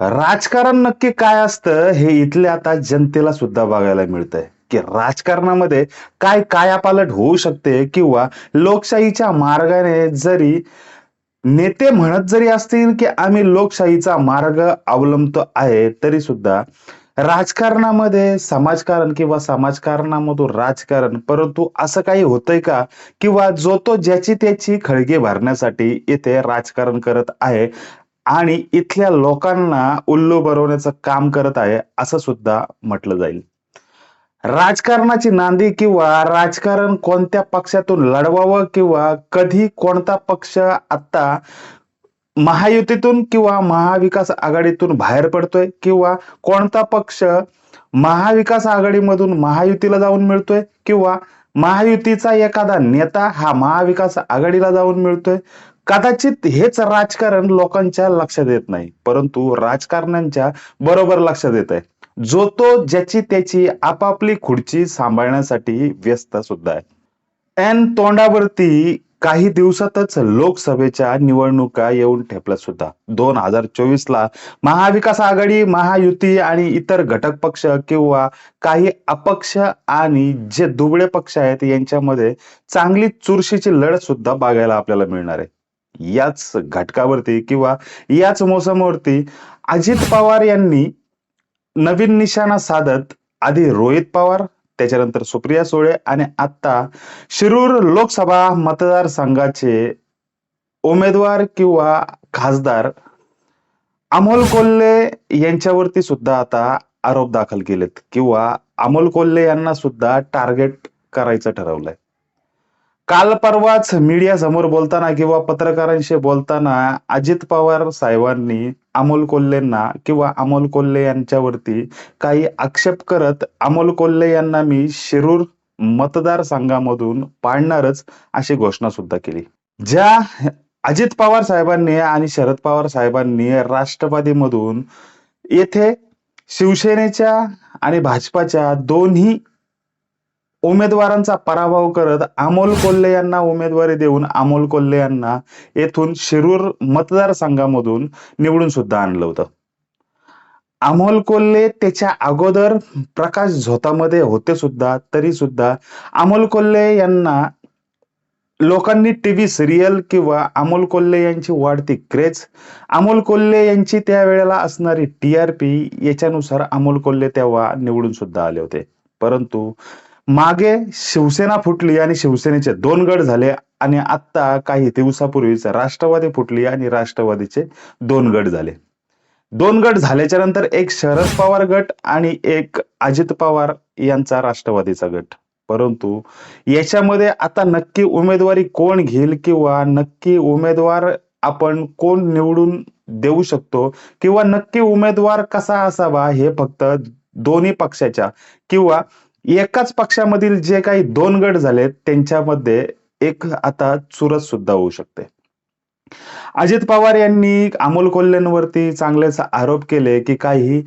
राजकारण नक्की काय असतं हे इथल्या आता जनतेला सुद्धा बघायला मिळतंय. की राजकारणामध्ये काय कायापालट होऊ शकते किंवा लोकशाहीच्या मार्गाने जरी नेते म्हणत जरी असतील की आम्ही लोकशाहीचा मार्ग अवलंबतो आहे तरी सुद्धा राजकारणामध्ये समाजकारण किंवा समाजकारणामधून राजकारण परंतु असं काही होतंय का? किंवा जो तो ज्याची त्याची खळगी भरण्यासाठी इथे राजकारण करत आहे आणि इथल्या लोकांना उल्लू बनवण्याचं काम करत आहे असं सुद्धा म्हटलं जाईल. राजकारणाची नांदी किंवा राजकारण कोणत्या पक्षातून लढवावं किंवा कधी कोणता पक्ष आता महायुतीतून किंवा महाविकास आघाडीतून बाहेर पडतोय किंवा कोणता पक्ष महाविकास आघाडीमधून महायुतीला जाऊन मिळतोय किंवा महायुतीचा एखादा नेता हा महाविकास आघाडीला जाऊन मिळतोय कदाचित हेच राजकारण लोकांच्या लक्षात येत नाही परंतु राजकारण्यांच्या बरोबर लक्षात येत आहे. जो तो ज्याची त्याची आपापली खुर्ची सांभाळण्यासाठी व्यस्त सुद्धा आहे. एन तोंडावरती काही दिवसातच लोकसभेच्या निवडणुका येऊन ठेपल्या सुद्धा. दोन हजार चोवीस ला महाविकास आघाडी महायुती आणि इतर घटक पक्ष किंवा काही अपक्ष आणि जे दुबळे पक्ष आहेत यांच्यामध्ये चांगली चुरशीची लढत सुद्धा बघायला आपल्याला मिळणार आहे. याच घटकावरती किंवा याच मोसमावरती अजित पवार यांनी नवीन निशाणा साधत आधी रोहित पवार त्याच्यानंतर सुप्रिया सुळे आणि आता शिरूर लोकसभा मतदारसंघाचे उमेदवार किंवा खासदार अमोल कोल्हे यांच्यावरती सुद्धा आता आरोप दाखल केलेत किंवा अमोल कोल्हे यांना सुद्धा टार्गेट करायचं ठरवलंय. काल परवाच मीडिया समोर बोलताना किंवा पत्रकारांशी बोलताना अजित पवार साहेबांनी अमोल कोल्हेंना किंवा अमोल कोल्हे यांच्यावरती काही आक्षेप करत अमोल कोल्हे यांना मी शिरूर मतदारसंघामधून पाडणारच अशी घोषणा सुद्धा केली. ज्या अजित पवार साहेबांनी आणि शरद पवार साहेबांनी राष्ट्रवादीमधून येथे शिवसेनेच्या आणि भाजपाच्या दोन्ही उमेदवारांचा पराभव करत अमोल कोल्हे यांना उमेदवारी देऊन अमोल कोल्हे यांना येथून शिरूर मतदारसंघामधून निवडून सुद्धा आणलं होतं. अमोल कोल्हे त्याच्या अगोदर प्रकाश झोतामध्ये होते सुद्धा तरी सुद्धा अमोल कोल्हे यांना लोकांनी टीव्ही सिरियल किंवा अमोल कोल्हे यांची वाढती क्रेज अमोल कोल्हे यांची त्यावेळेला असणारी टी आर पी याच्यानुसार अमोल कोल्हे तेव्हा निवडून सुद्धा आले होते. परंतु मागे शिवसेना फुटली आणि शिवसेनेचे दोन गट झाले आणि आता काही दिवसापूर्वीच राष्ट्रवादी फुटली आणि राष्ट्रवादीचे दोन गट झाले. दोन गट झाल्याच्यानंतर एक शरद पवार गट आणि एक अजित पवार यांचा राष्ट्रवादीचा गट. परंतु याच्यामध्ये आता नक्की उमेदवारी कोण घेईल किंवा नक्की उमेदवार आपण कोण निवडून देऊ शकतो किंवा नक्की उमेदवार कसा असावा हे फक्त दोन्ही पक्षाच्या किंवा एकाच पक्षामधील जे काही दोन गट झालेत त्यांच्यामध्ये एक आता चुरस सुद्धा होऊ शकते. अजित पवार यांनी अमोल कोल्हेंवरती चांगलेच आरोप केले की काही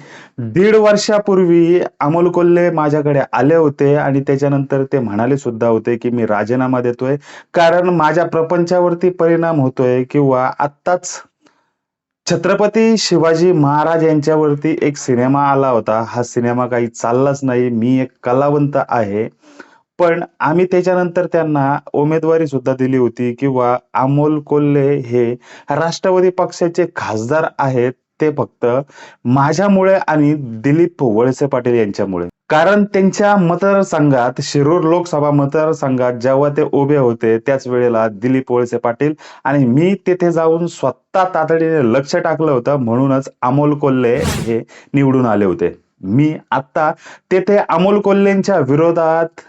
दीड वर्षापूर्वी अमोल कोल्हे माझ्याकडे आले होते आणि त्याच्यानंतर ते म्हणाले सुद्धा होते की मी राजीनामा देतोय. कारण माझ्या प्रपंचावरती परिणाम होतोय किंवा आत्ताच छत्रपती शिवाजी महाराज यांच्यावरती एक सिनेमा आला होता. हा सिनेमा काही चाललाच नाही. मी एक कलावंत आहे. पण आम्ही त्याच्यानंतर त्यांना उमेदवारी सुद्धा दिली होती किंवा अमोल कोल्हे हे राष्ट्रवादी पक्षाचे खासदार आहेत. ते फक्त माझ्यामुळे आणि दिलीप वळसे पाटील यांच्यामुळे. कारण त्यांच्या मतदारसंघात शिरूर लोकसभा मतदारसंघात जेव्हा ते उभे होते त्याच वेळेला दिलीप वळसे पाटील आणि मी तिथे जाऊन स्वतः तातडीने लक्ष टाकलं होतं. म्हणूनच अमोल कोल्हे हे निवडून आले होते. मी आता तेथे अमोल कोल्हेंच्या विरोधात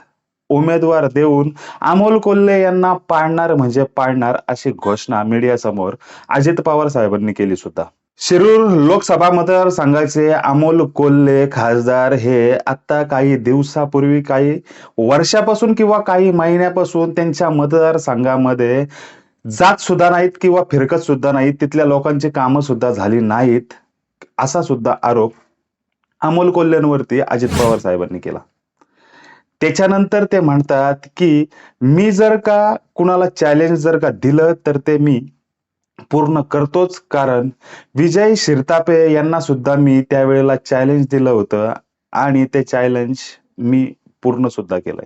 उमेदवार देऊन अमोल कोल्हे यांना पाडणार म्हणजे पाडणार अशी घोषणा मीडियासमोर अजित पवार साहेबांनी केली सुद्धा. शिरूर लोकसभा मतदारसंघाचे अमोल कोल्हे खासदार हे आता काही दिवसापूर्वी काही वर्षापासून किंवा काही महिन्यापासून त्यांच्या मतदारसंघामध्ये जात सुद्धा नाहीत किंवा फिरकत सुद्धा नाहीत. तिथल्या लोकांची कामं सुद्धा झाली नाहीत असा सुद्धा आरोप अमोल कोल्हेंवरती अजित पवार साहेबांनी केला. त्याच्यानंतर ते म्हणतात की मी जर का कुणाला चॅलेंज जर का दिलं तर ते मी पूर्ण करतोच. कारण विजय शिरतापे यांना सुद्धा मी त्यावेळेला चॅलेंज दिलं होतं आणि ते चॅलेंज मी पूर्ण सुद्धा केलंय.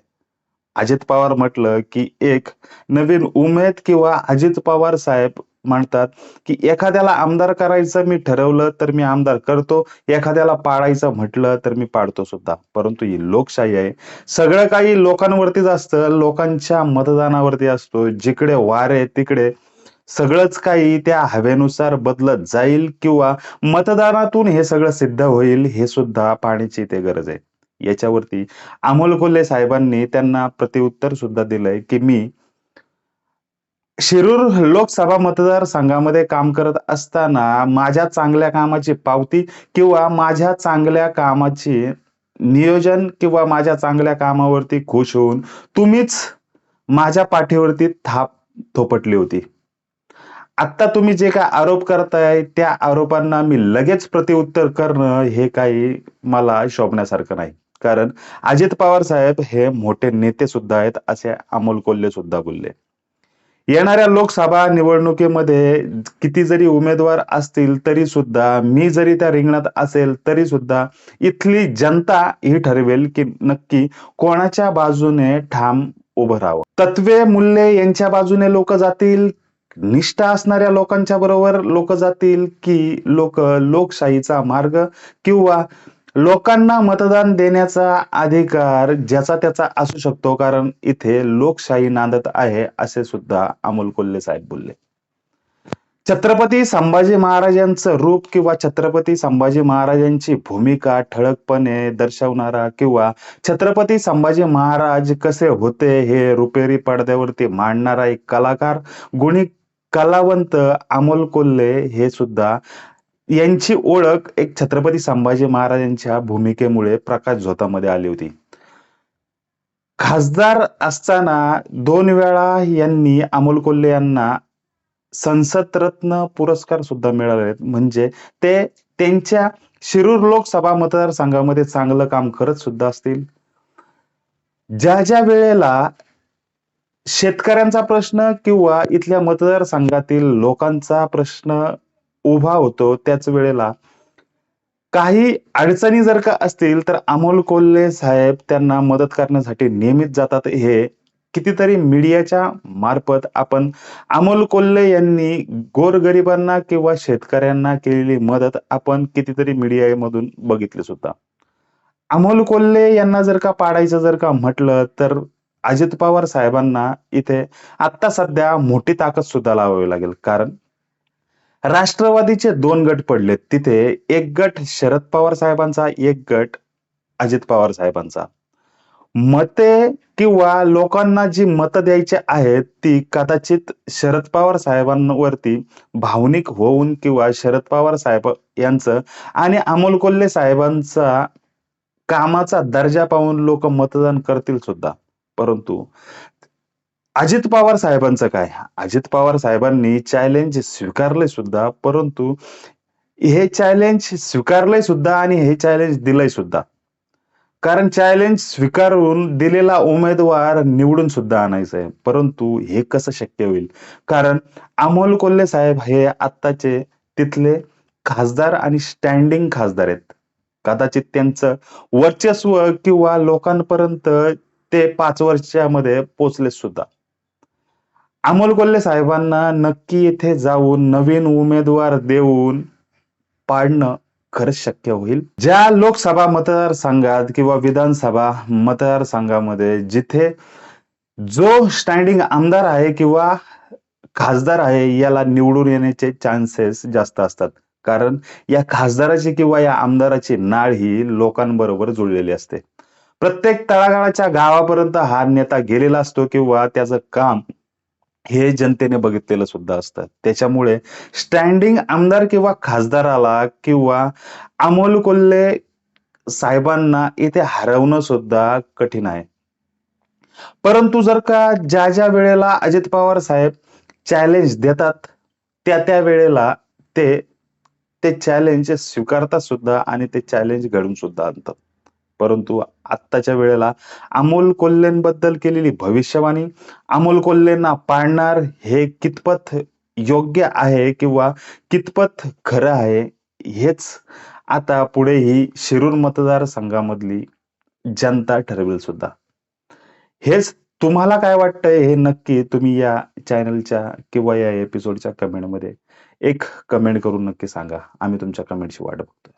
अजित पवार म्हटलं की एक नवीन उमेद किंवा अजित पवार साहेब म्हणतात की एखाद्याला आमदार करायचं मी ठरवलं तर मी आमदार करतो. एखाद्याला पाळायचं म्हटलं तर मी पाडतो सुद्धा. परंतु ही लोकशाही आहे. सगळं काही लोकांवरतीच असतं. लोकांच्या मतदानावरती असतो. जिकडे वारे तिकडे सगळंच काही त्या हवेनुसार बदलत जाईल किंवा मतदानातून हे सगळं सिद्ध होईल हे सुद्धा पाहण्याची ते गरज आहे. याच्यावरती अमोल कोल्हे साहेबांनी त्यांना प्रतिउत्तर सुद्धा दिलंय की मी शिरूर लोकसभा मतदारसंघामध्ये काम करत असताना माझ्या चांगल्या कामाची पावती किंवा माझ्या चांगल्या कामाची नियोजन किंवा माझ्या चांगल्या कामावरती खुश होऊन तुम्हीच माझ्या पाठीवरती थाप थोपटली होती. आता तुम्ही जे काय आरोप करताय त्या आरोपांना मी लगेच प्रतिउत्तर करणं हे काही मला शोभण्यासारखं नाही. कारण अजित पवार साहेब हे मोठे नेते सुद्धा आहेत असे अमोल कोल्हे सुद्धा बोलले. येणाऱ्या लोकसभा निवडणुकीमध्ये किती जरी उमेदवार असतील तरी सुद्धा मी जरी त्या रिंगणात असेल तरी सुद्धा इथली जनता ही ठरवेल की नक्की कोणाच्या बाजूने ठाम उभं राहावं. तत्वे मूल्ये यांच्या बाजूने लोक जातील निष्ठा असणाऱ्या लोकांच्या बरोबर लोक जातील की लोक लोकशाहीचा मार्ग किंवा लोकांना मतदान देण्याचा अधिकार ज्याचा त्याचा असू शकतो कारण इथे लोकशाही नांदत आहे असे सुद्धा अमोल कोल्हे साहेब बोलले. छत्रपती संभाजी महाराजांचं रूप किंवा छत्रपती संभाजी महाराजांची भूमिका ठळकपणे दर्शवणारा किंवा छत्रपती संभाजी महाराज कसे होते हे रुपेरी पडद्यावरती मांडणारा एक कलाकार गुणी कलावंत अमोल कोल्हे हे सुद्धा यांची ओळख एक छत्रपती संभाजी महाराजांच्या भूमिकेमुळे प्रकाश झोतामध्ये आली होती. खासदार असताना दोन वेळा यांनी अमोल कोल्हे यांना संसद रत्न पुरस्कार सुद्धा मिळाले म्हणजे ते त्यांच्या शिरूर लोकसभा मतदारसंघामध्ये चांगलं काम करत सुद्धा असतील. ज्या ज्या वेळेला शेतकऱ्यांचा प्रश्न किंवा इथल्या मतदारसंघातील लोकांचा प्रश्न उभा होतो त्याच वेळेला काही अडचणी जर का असतील तर अमोल कोल्हे साहेब त्यांना मदत करण्यासाठी नियमित जातात. हे कितीतरी मीडियाच्या मार्फत आपण अमोल कोल्हे यांनी गोरगरिबांना किंवा शेतकऱ्यांना केलेली मदत आपण कितीतरी मीडियामधून बघितली सुद्धा. अमोल कोल्हे यांना जर का पाडायचं जर का म्हटलं तर अजित पवार साहेबांना इथे आता सध्या मोठी ताकद सुद्धा लावावी लागेल. कारण राष्ट्रवादीचे दोन गट पडलेत. तिथे एक गट शरद पवार साहेबांचा एक गट अजित पवार साहेबांचा. मते किंवा लोकांना जी मतं द्यायची आहेत ती कदाचित शरद पवार साहेबांवरती भावनिक होऊन किंवा शरद पवार साहेब यांचं आणि अमोल कोल्हे साहेबांचा कामाचा दर्जा पाहून लोक मतदान करतील सुद्धा. परंतु अजित पवार साहेबांचं काय? अजित पवार साहेबांनी चॅलेंज स्वीकारले सुद्धा परंतु हे चॅलेंज स्वीकारलंय सुद्धा आणि हे चॅलेंज दिलंय सुद्धा. कारण चॅलेंज स्वीकारून दिलेला उमेदवार निवडून सुद्धा आणायचं आहे परंतु हे कसं शक्य होईल? कारण अमोल कोल्हे साहेब हे आत्ताचे तिथले खासदार आणि स्टँडिंग खासदार आहेत. कदाचित त्यांचं वर्चस्व किंवा लोकांपर्यंत ते पाच वर्षामध्ये पोचले सुद्धा. अमोल कोल्हे साहेबांना नक्की इथे जाऊन नवीन उमेदवार देऊन पाडणं खरंच शक्य होईल. ज्या लोकसभा मतदारसंघात किंवा विधानसभा मतदारसंघामध्ये जिथे जो स्टँडिंग आमदार आहे किंवा खासदार आहे याला निवडून येण्याचे चान्सेस जास्त असतात. कारण या खासदाराची किंवा या आमदाराची नाळ ही लोकांबरोबर जुळलेली असते. प्रत्येक तळागाळाच्या गावापर्यंत हा नेता गेलेला असतो किंवा त्याचं काम हे जनतेने बघितलेलं सुद्धा असतं. त्याच्यामुळे स्टँडिंग आमदार किंवा खासदाराला किंवा अमोल कोल्हे साहेबांना इथे हरवणं सुद्धा कठीण आहे. परंतु जर का ज्या ज्या वेळेला अजित पवार साहेब चॅलेंज देतात त्या त्या वेळेला ते ते चॅलेंज स्वीकारतात सुद्धा आणि ते चॅलेंज घडून सुद्धा आणतात. परंतु आत्ताच्या वेळेला अमोल कोल्हेंबद्दल केलेली भविष्यवाणी अमोल कोल्हेंना पाळणार हे कितपत योग्य आहे किंवा कितपत खरं आहे हेच आता पुढे ही शिरूर मतदारसंघामधली जनता ठरवेल सुद्धा. हेच तुम्हाला काय वाटतंय हे नक्की तुम्ही या चॅनलच्या किंवा या एपिसोडच्या कमेंटमध्ये एक कमेंट करून नक्की सांगा. आम्ही तुमच्या कमेंटची वाट बघतोय.